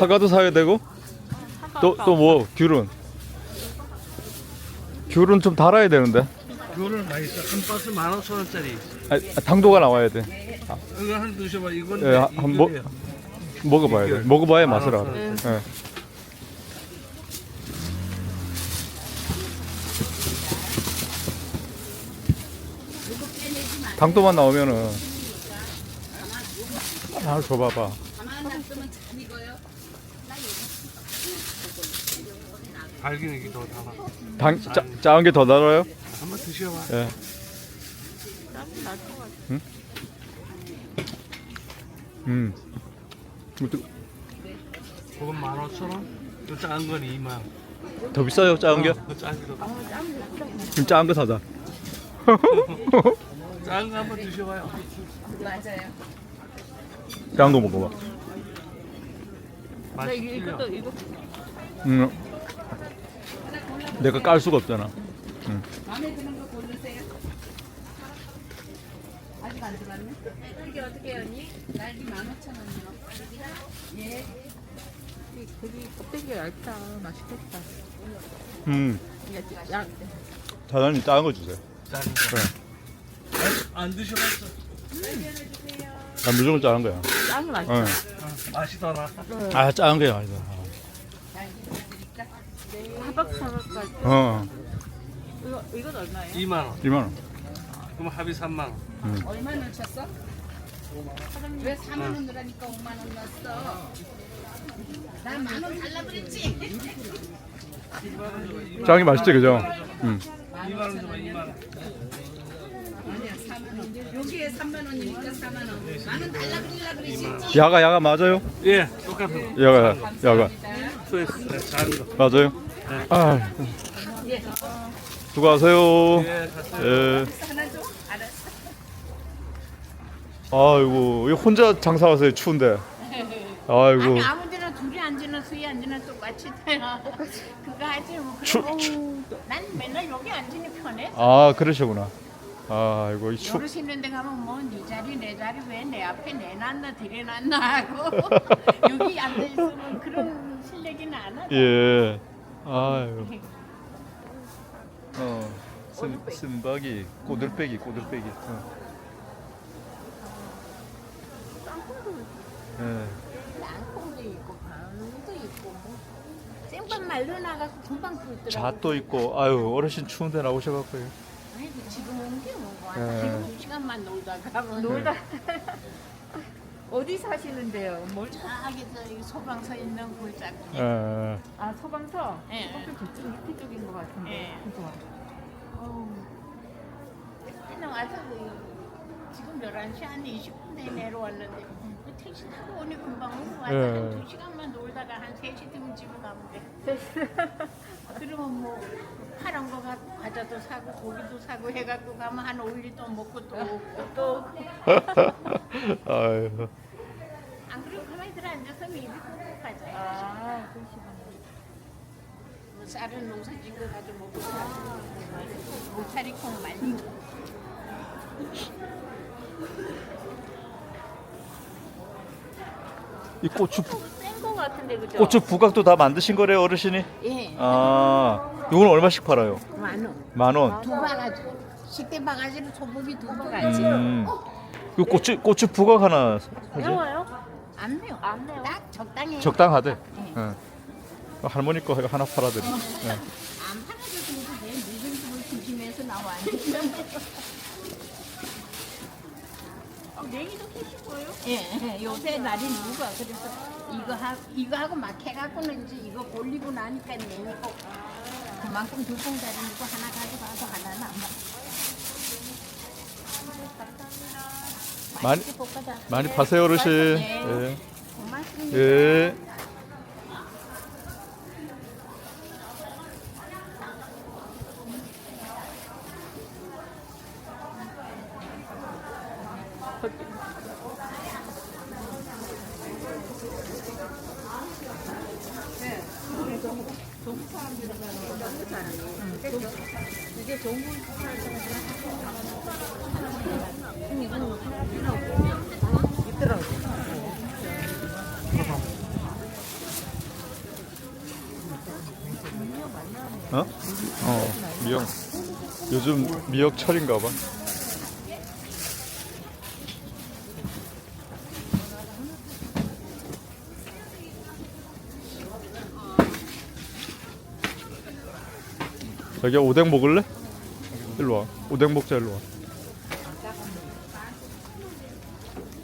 사과도 사야 되고? 또 또 뭐 귤은? 귤은 좀 달아야 되는데. 귤은 맛있어. 한 박스 만 오천 원짜리. 아, 아, 당도가 나와야 돼. 이거 한 드셔봐. 이건 예, 한- 한 뭐- 먹어봐야 돼. 먹어봐야 맛을 알아. 음. 예. 당도만 나오면은. 하나 줘봐봐 달기는 이게 더 달아. 당, 짜, 작은 게 더 달아요? 한번 드셔봐. 예. 응? 음. 이것도 그건 만 오천 원. 또 작은 건 이만 원. 더 비싸요, 작은 게? 그 작은 거. 지금 작은 거 사자. 작은 거 한번 드셔봐요. 작은 거 먹어봐. 맛이 틀려. 음. 내가 깔 수가 없잖아. 마음에 드는 거 고르세요. 아직 안 들어왔네. 이게 어떻게 해요, 언니? 날개 15,000원이요. 예. 되게 껍데기 얇다. 맛있겠다. 음. 야, 사장님 작은 거 주세요. 작은 거. 안 드셔봤어. 난 무조건 작은 거야. 짱 맛있다. 응. 아, 맛이더라. 아, 작은 게 아니다. 어. 이거 이건 얼마예요? 2만 원. 2만 원. 그럼 합이 3만 원. 얼마 넣으셨어? 왜 4만 원 넣으라니까 5만 원 넣었어? 나 만 원 달라 그랬지? 게 맛있지, 그죠? 음. 2만 원 줘봐. 2만 원. 아니야, 4만 원. 여기에 3만 원이니까 4만 원. 만 원 달라 그러려 그러지? 야가, 야가 맞아요? 예, 똑같은 거. 야가, 야가. 거. 맞아요? 아. 수고하세요. 예. 아이고, 이 혼자 장사하세요, 추운데. 아이고. 아니 아무 데나 둘이 앉으나 수이 앉으나 똑같이 돼요. 그거 하지 뭐. 난 맨날 여기 앉으니 편해. 아, 그러시구나. 아이고, 이 추. 여르 있는 데 가면 뭐네 자리 내 자리 왜 내 앞에 내놨나 들여놨나 하고 여기 앉아 있으면 그런 안 하죠. 예. 아유. 어. 쓴, 쓴박이, 꼬들빼기, 꼬들빼기. 어. 예. 땅콩도 있고 밤도 있고 뭐 생밥 말려 나가서 금방 풀더라고. 잣도 있고, 아유, 어르신 추운데 나오셔갖고요. 아이고 지금 온게 뭐고 예. 지금 두 시간만 놀다가 뭐 놀다. 어디 사시는데요? 뭘? 저기 저기 소방서 있는 골짜기. 예. 아 소방서. 예. 커피 저쪽 밑에 쪽인 것 같은데. 예. 그죠? 어우, 그냥 와서 그 지금 11시 한 20분 내에 내려왔는데 그 택시 타고 오니 금방 오고 와서 예. 한 2시간만 놀다가 한 3시 되면 집에 가면 돼. 그러면 뭐 파란 거 갖고 과자도 사고 고기도 사고 해갖고 가면 한 5일 또 먹고 또 오고 또 아유. 안 그러고 가만히 들어 앉아서 미리 꾹꾹 가자. 아 그러시구나. 뭐 쌀은 농사 짓고 가지고 먹고 모차리 콩 말리고 이 고추, 센거 같은데 그죠? 고추 부각도 다 만드신 거래요, 어르신이? 예. 아, 이건 얼마씩 팔아요? 만 원. 만 원. 두 바가지. 식대 바가지로 소고기 두 바가지. 음. 이 고추, 고추 부각 하나? 매워요? 안 매워. 안 매워. 딱 적당해. 적당하대. 예. 할머니 거 하나 팔아드리. 예. 안 팔아줘도 돼. 무슨 집을 조심해서 나와. 어, 냉이도 드시고요? 예, 요새 날이 누가 그래서 이거 하 이거 하고 막 해갖고는 이제 이거 올리고 나니까 냉이고 그만큼 두 봉다리고 하나 가져가서 하나는 안 먹어. 많이. 많이 파세요, 어르신. 네. 예. 고맙습니다. 예. 요즘 미역철인가 봐. 자기야 오뎅 먹을래? 일로 와. 오뎅 먹자 일로 와.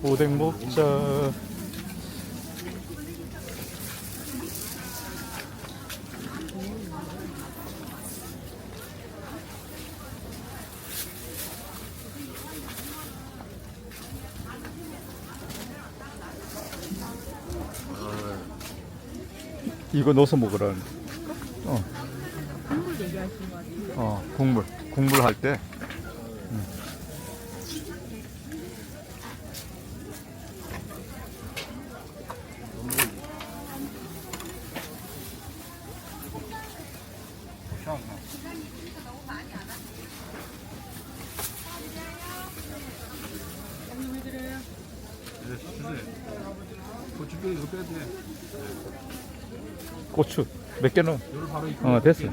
오뎅 먹자. 이거 넣어서 먹으라. 어. 국물 얘기하시는 거 같아요. 어, 국물. 국물 할 때. 고추뼈 이거 빼도 돼. 고추 몇 개 넣어? 어, 됐어.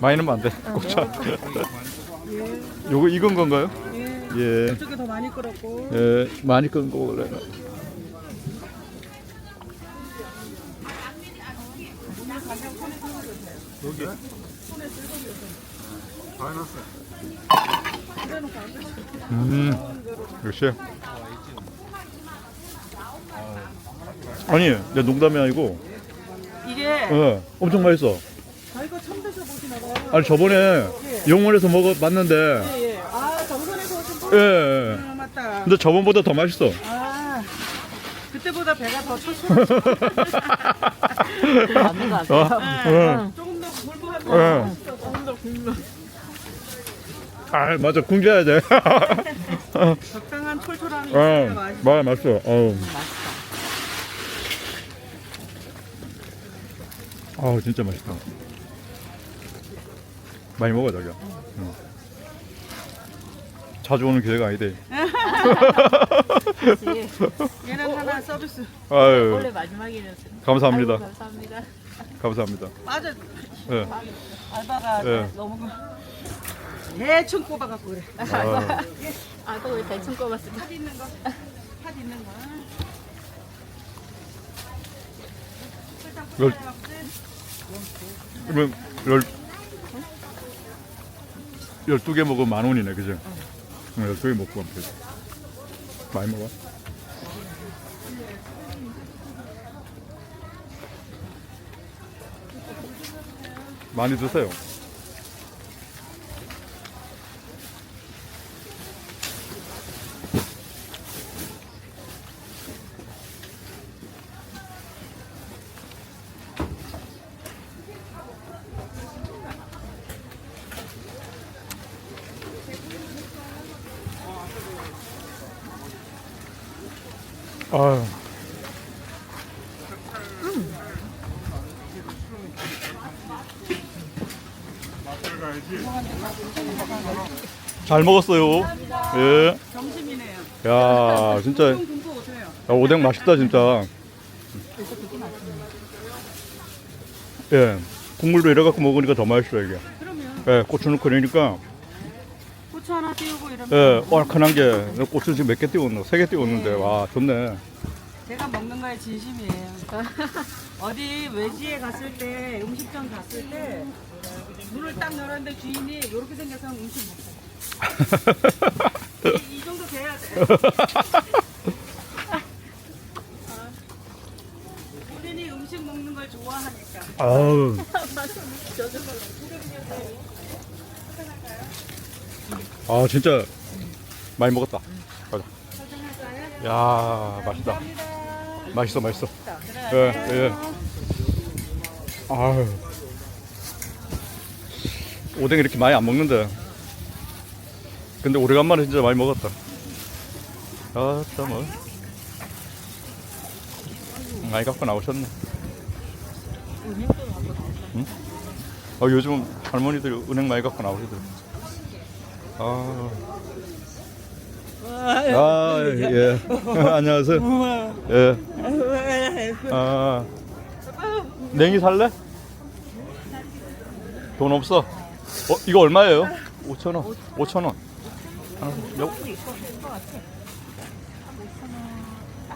많이 넣으면 안 돼. 고추. 요거 익은 건가요? 예. 이쪽에 더 많이 끓었고 예, 많이 끈거 원래. 여기. 다 해놨어. 음, 역시. 아니, 내 농담이 아니고, 이게 어, 엄청 맛있어. 아 이거 처음 드셔보시나 봐요 아니 저번에 영월에서 먹어 봤는데, 예 예 아 정선에서 오신 분? 예, 예. 아 맞다 근데 저번보다 더 맛있어. 아 그때보다 배가 더 촐촐하죠 맞는 거 같아요. 어, 어, 조금 더 굴분하고 어. 조금 더 굴분 아, 맞아, 굶겨야 돼. 적당한 촐촐함이 어, 있어야 맛있어 맞아, 맛있어. 어우. 아우, 진짜 맛있다. 많이 먹어, 자기야. 응. 자주 오는 기회가 아니대. 얘는 하나 서비스 아유, 원래 마지막이었어요. 감사합니다. 아이고, 감사합니다. 감사합니다. 맞아 예. 알바가 예. 너무 대충 꼽아갖고 그래 아, 아, 그거 왜 대충 꼽았어요? 팥 있는 거 팥 있는 거 설탕 없지? 그러면 열, 12개 먹으면 만 원이네, 그죠? 응, 12개 먹고 가면 되지. 많이 먹어. 많이 드세요. 잘 먹었어요. 예. 점심이네요 야, 진짜 오세요 야, 오뎅 맛있다 진짜. 예. 국물도 이래 갖고 먹으니까 더 맛있어 이게. 그러면 예, 고추 넣고 그러니까 고추 하나 띄우고 이러면 예, 얼큰한 게 고추 지금 몇 개 띄웠노? 세 개 띄웠는데 와 좋네. 제가 먹는 거에 진심이에요. 어디 외지에 갔을 때 음식점 갔을 때 문을 딱 열었는데 주인이 이렇게 생겨서 음식 먹고 이, 이 정도 돼야 돼. 아우. 아 진짜 많이 먹었다. 가자. 야 맛있다. 맛있어 맛있어. 예 예. 아유. 오뎅 이렇게 많이 안 먹는데. 근데 오래간만에 진짜 많이 먹었다. 아따 뭐. 많이 갖고 나오셨네. 응? 어, 요즘 할머니들 은행 많이 갖고 나오시더라고. 아. 아, 예. 안녕하세요. 예. 아. 냉이 살래? 돈 없어? 어, 이거 얼마예요? 5천 원. 5천 원. 하나,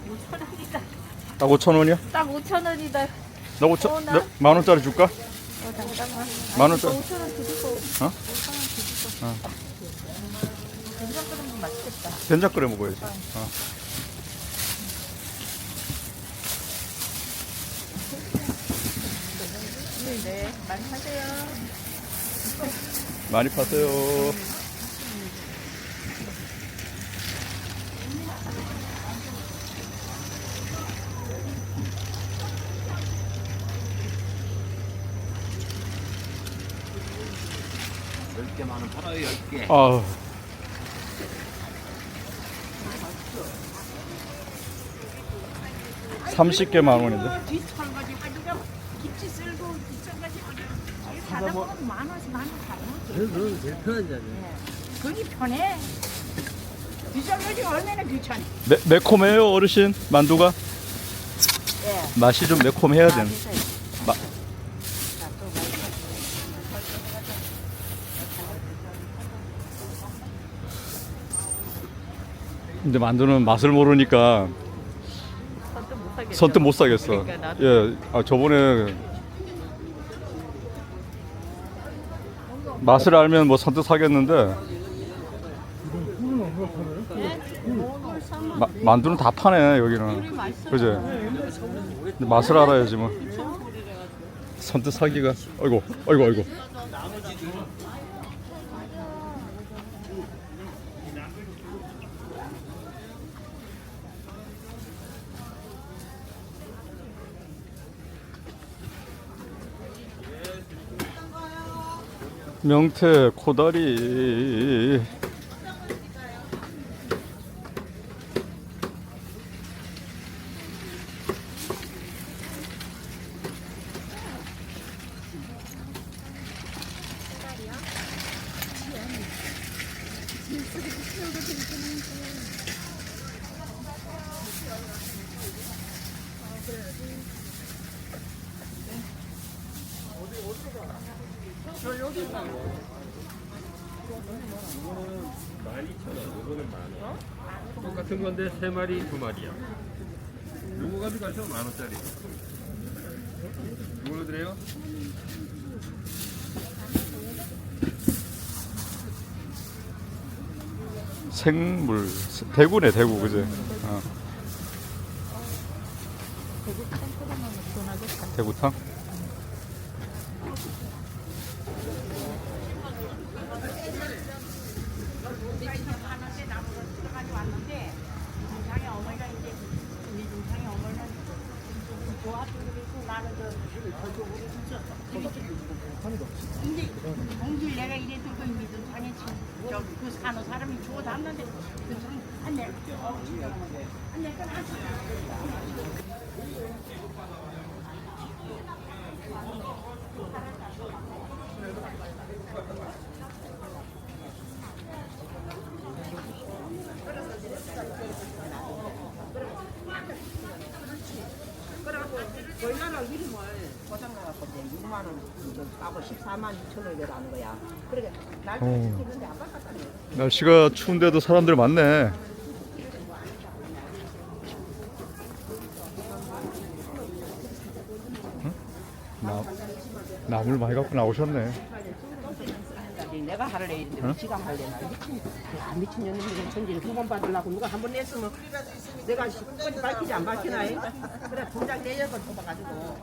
몇? 딱 5천 원이야? 딱 5천 원이다. 나 5천, 나, 만 원짜리 줄까? 어, 잠깐만. 만 원짜리. 5천 원 드리고. 어? 5천 원 드리고. 어. 된장 끓이면 맛있겠다. 된장 끓여 먹어야지. 어. 네, 많이 하세요. 많이 파세요. 아. 삼십 개 만 원인데. 사다 보면 만 원씩 만 원. 그건 제일. 그게 편해. 얼마나 귀찮아. 매, 매콤해요 어르신 만두가? 예. 맛이 좀 매콤해야 되는. 근데 만두는 맛을 모르니까 선뜻 못 사겠죠. 선뜻 못 사겠어. 그러니까 나도. 예, 아 저번에 맛을 알면 뭐 선뜻 사겠는데 마, 만두는 다 파네 여기는. 그지? 근데 맛을 알아야지 뭐. 선뜻 사기가. 아이고, 아이고, 아이고. 명태 코다리 똑같은 건데 세 마리 두 마리야. 요거 가져가셔 만 원짜리. 이걸로 드려요? 생물 대구네 대구 그지? 어. 대구탕? 왔는데 동창의 어머니가 이제 우리 동창의 어머니는 좋아서 그래서 나는 그 근데 동질 내가 이래 들고 이제 동창이 저그 산호 사람이 주워 담는데 그 사람 안내 안내 건 저희나라 이름을 고장나갖고 이제 6만 원, 이거 까고 14만 6천 원이라는 거야. 그러니까 날짜 어. 지키는데 안 바꿨다네. 날씨가 추운데도 사람들 많네. 응? 나, 나물 많이 갖고 나오셨네. 내가 하려고 했는데 어? 지가 하려고 미친 안 미친 년들이 천지를 두번 받으려고 누가 한 번 냈으면 내가 끝까지 밝히지 안 밝히나 해? 그래 분장 내역을 뽑아가지고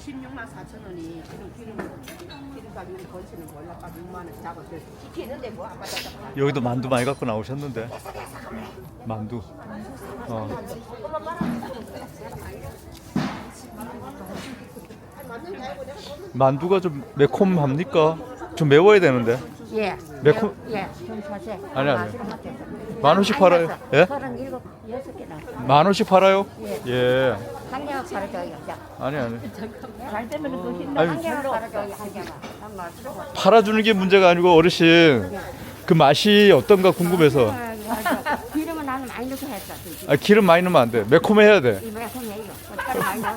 16만 4천 원이 기름 기름 기름값 우리 건치는 월납값 6만 원 잡아서 지키는데 뭐안 받았다. 여기도 만두 많이 갖고 나오셨는데. 만두. 어. 만두가 좀 매콤합니까? 좀 매워야 되는데. 예. 매콤- 예. 좀 사세. 아니, 아니. 만 원씩 팔아요. 예? 서른 일곱 여섯 개나. 만 원씩 팔아요? 예. 한 개만 팔아줘요. 자. 아니 아니. 잘 되면 더 힘나. 아니, 한 개만 팔아줘요. 한 개만. 한 개만 들어가. 팔아주는 게 문제가 아니고 어르신 그 맛이 어떤가 궁금해서. 기름은 나는 많이 넣고 했어. 아, 기름 많이 넣으면 안 돼. 매콤해야 돼. 손에 이거. 많이 아,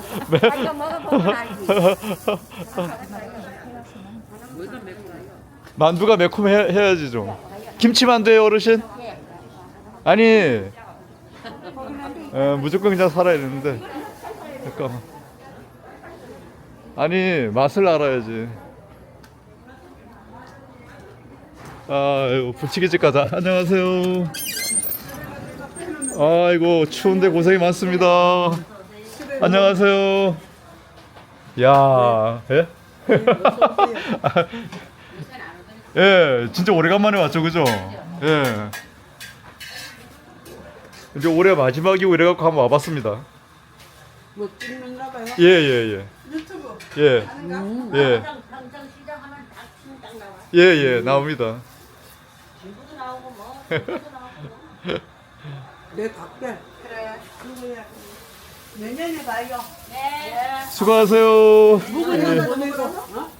이거 먹어보면 알지. 만두가 매콤해야지 좀. 김치 만두예요 어르신? 아니 어, 무조건 그냥 살아야 되는데. 잠깐만. 아니 맛을 알아야지. 아이고 부치기집 가자 안녕하세요. 아이고 추운데 고생이 많습니다. 안녕하세요. 야 예? 예 진짜 오래간만에 왔죠 그죠? 예 이제 올해 마지막이고 이래갖고 한번 와봤습니다 뭐 찍는가 봐요. 예, 예, 예. 유튜브. 예. 예. 당장 시작하면 다딱 나와. 예, 예, 나옵니다. 친구도 나오고 뭐. 내 각별. 그래. 누구야? 내년에 봐요. 수고하세요. 보내고. 어?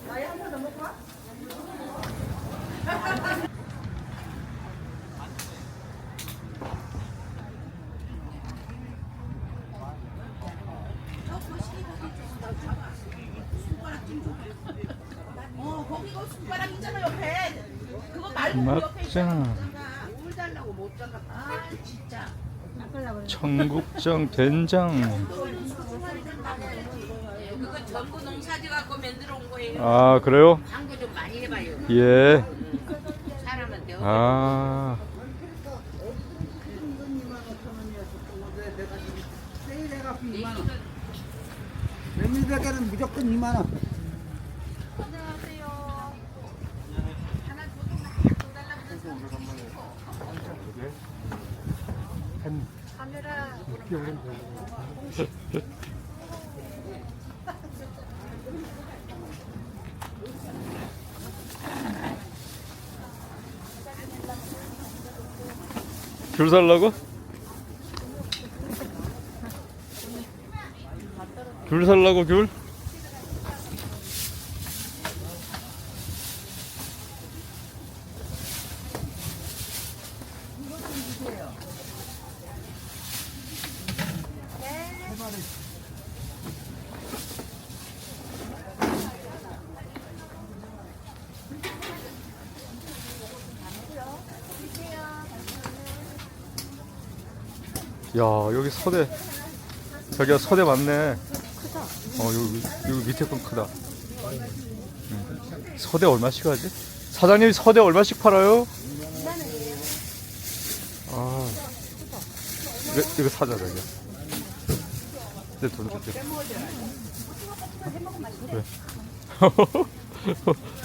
막장. 청국장 된장. 그거 전부 농사지 갖고 만들어 온 거예요. 아, 그래요? 광고 좀 많이 해봐요. 예. 사람한테. 아. 메밀백에는 무조건 2만 원. 귤 살라고? 귤 살라고 귤? 야 여기 서대 저기가 서대 맞네 크다 어 여기, 여기 밑에 건 크다 음. 서대 얼마씩 하지? 사장님 서대 얼마씩 팔아요? 아 이거, 이거 사자 자기야 내돈 줄게 왜?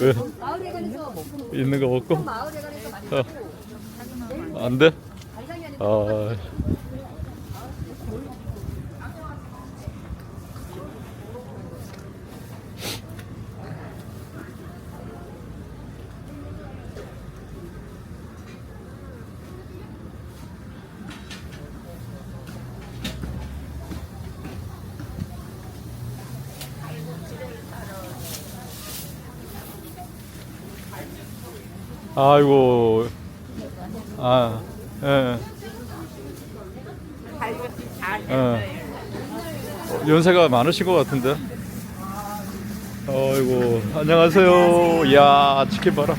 왜? 있는 거 먹고? 어. 안 돼? 아 아이고 아 예. 예. 어, 연세가 많으신 것 같은데. 어이구 안녕하세요. 이야 치킨 봐라.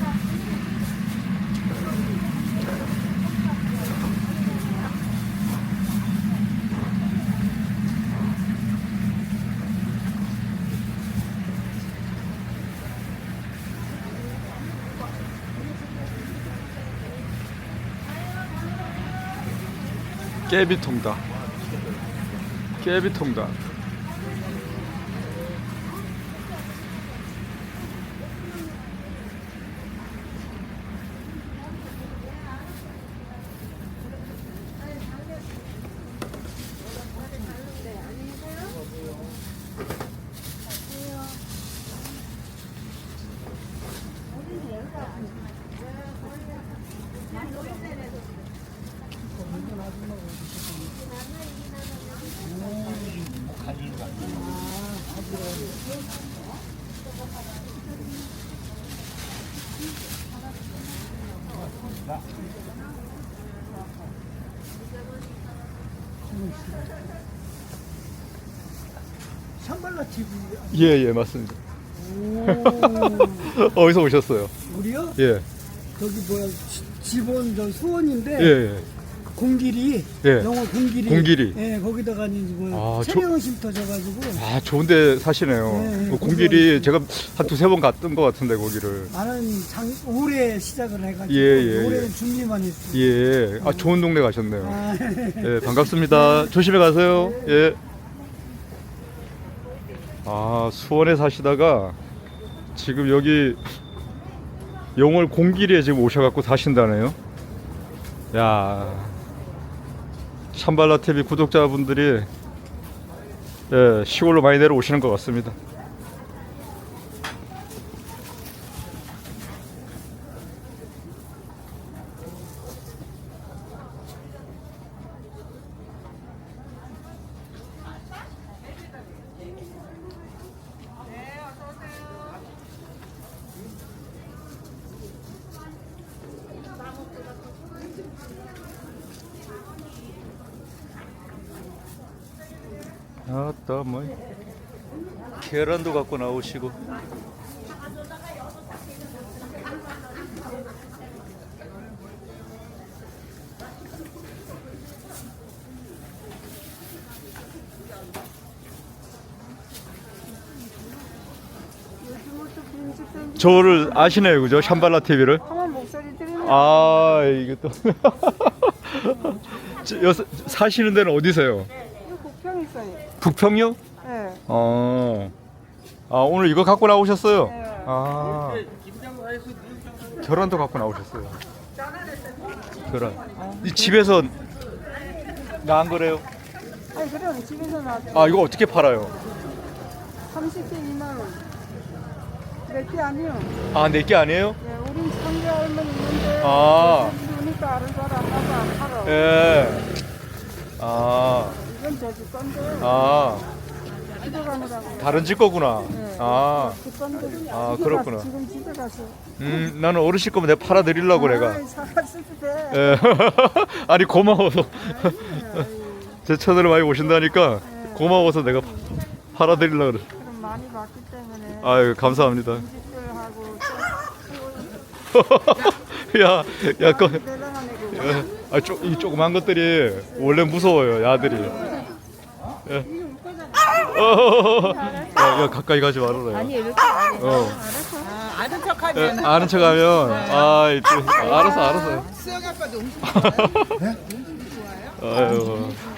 깨비통닭. 깨비통닭. 선발로 집이 예예 맞습니다. 어디서 오셨어요? 우리요? 예. 저기 뭐야 지- 지본 저 수원인데 예, 예. 공길이 예. 영어 공길이 공길이. 예 거기다가 이제 뭐 아, 저- 체력 쉼터 져가지고 아, 좋은데 사시네요. 네, 뭐 네, 공길이 제가 한 두세 번 갔던 것 같은데, 거기를. 나는 장 올해 시작을 해가지고 예, 예, 올해는 예. 준비만 했어. 예. 아, 좋은 동네 가셨네요. 아, 예, 반갑습니다. 조심히 가세요. 예. 아, 수원에 사시다가 지금 여기 영월 공길에 지금 오셔갖고 사신다네요. 야, 샴발라 TV 구독자분들이 예, 시골로 많이 내려오시는 것 같습니다. 아따 뭐. 계란도 갖고 나오시고. 저를 아시네요 그죠? 샴발라 TV를? 한번 목소리 들으면 아 이게 또. 저, 여, 사시는 데는 어디세요? 북평요? 예. 어. 아 오늘 이거 갖고 나오셨어요? 네. 아. 계란도 갖고 나오셨어요. 계란. 이 집에서 나안 거래요? 아니 그럼 집에서 나도 아 이거 어떻게 팔아요? 30개 2만 원. 몇개 아니요. 아 내게 아니에요? 예, 우린 3개월만 있는데 아. 그러니까 다른 사람 안 팔아. 예. 아. 이건 저기 건데 아. 집어가느라고. 다른 집 거구나. 아. 그 건데. 아, 그렇구나. 지금 집에 가서. 음 나는 어르신 거면 내가 팔아 드리려고 내가. 아이, 사갔을 때. 예. 아니 고마워서 제 채널에 많이 오신다니까 고마워서 내가 팔아 드리려고 그래. 그럼 많이 받기 때문에. 아유 감사합니다. 집들하고 야, 야, 거, 대단한 애고. 아, 쪼, 이 조그만 것들이 원래 무서워요, 야들이. 예. 어, 야, 야, 가까이 가지 말아라. 아니, 이렇게 어. 아, 아는 척하면 예, 아는 척하면, 아, 이 또, 알았어, 알았어. 수영 아빠도 음식 아유.